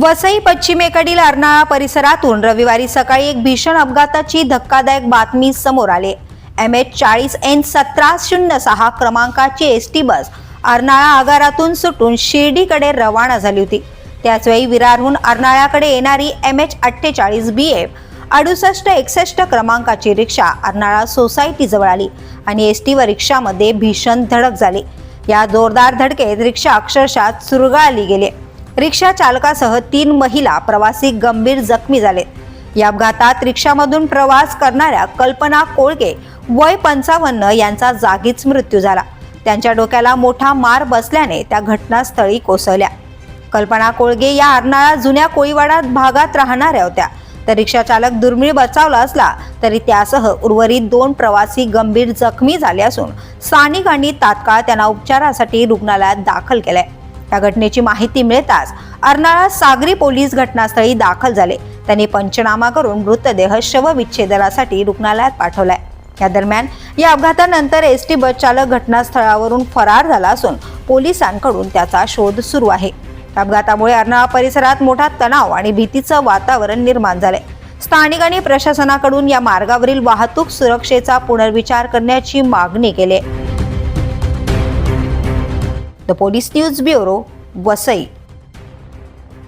वसई पश्चिमेकडील अर्नाळा परिसरातून रविवारी सकाळी एक भीषण अपघाताची धक्कादायक बातमी समोर आली. एम एच चाळीस एन सतरा शून्य सहा क्रमांकाची एस टी बस अर्नाळा आगारातून सुटून शिर्डीकडे रवाना झाली होती. त्याचवेळी विरारहून अर्नाळ्याकडे येणारी एम एच अठ्ठेचाळीस बी एफ अडुसष्ट एकसष्ट क्रमांकाची रिक्षा अर्नाळा सोसायटीजवळ आली आणि एस टी व रिक्षामध्ये भीषण धडक झाली. या जोरदार धडकेत रिक्षा अक्षरशः चुरगाळली गेली. रिक्षा चालकासह तीन महिला प्रवासी गंभीर जखमी झाले या अपघातात रिक्षामधून प्रवास करणाऱ्या कल्पना कोळगे वय पंचावन्न यांचा जागीच मृत्यू झाला. त्यांच्या डोक्याला मोठा मार बसल्याने त्या घटनास्थळी कोसळल्या. कल्पना कोळगे या अर्नाळा जुन्या कोळीवाडा भागात राहणाऱ्या होत्या. तर रिक्षा चालक दुर्मिळ बचावला असला तरी त्यासह उर्वरित दोन प्रवासी गंभीर जखमी झाले असून स्थानिकांनी तात्काळ त्यांना उपचारासाठी रुग्णालयात दाखल केलंय. या घटनेची माहिती मिळताच अर्नाळा सागरी पोलीस घटनास्थळी दाखल झाले. त्यांनी पंचनामा करून मृतदेह शवविच्छेदनासाठी रुग्णालयात पाठवलाय. या दरम्यान या अपघातानंतर एस टी बस चालक घटनास्थळावरून फरार झाला असून पोलिसांकडून त्याचा शोध सुरू आहे. अपघातामुळे अर्नाळा परिसरात मोठा तणाव आणि भीतीचं वातावरण निर्माण झालंय. स्थानिकांनी प्रशासनाकडून या मार्गावरील वाहतूक सुरक्षेचा पुनर्विचार करण्याची मागणी केली आहे the police news bureau Vasai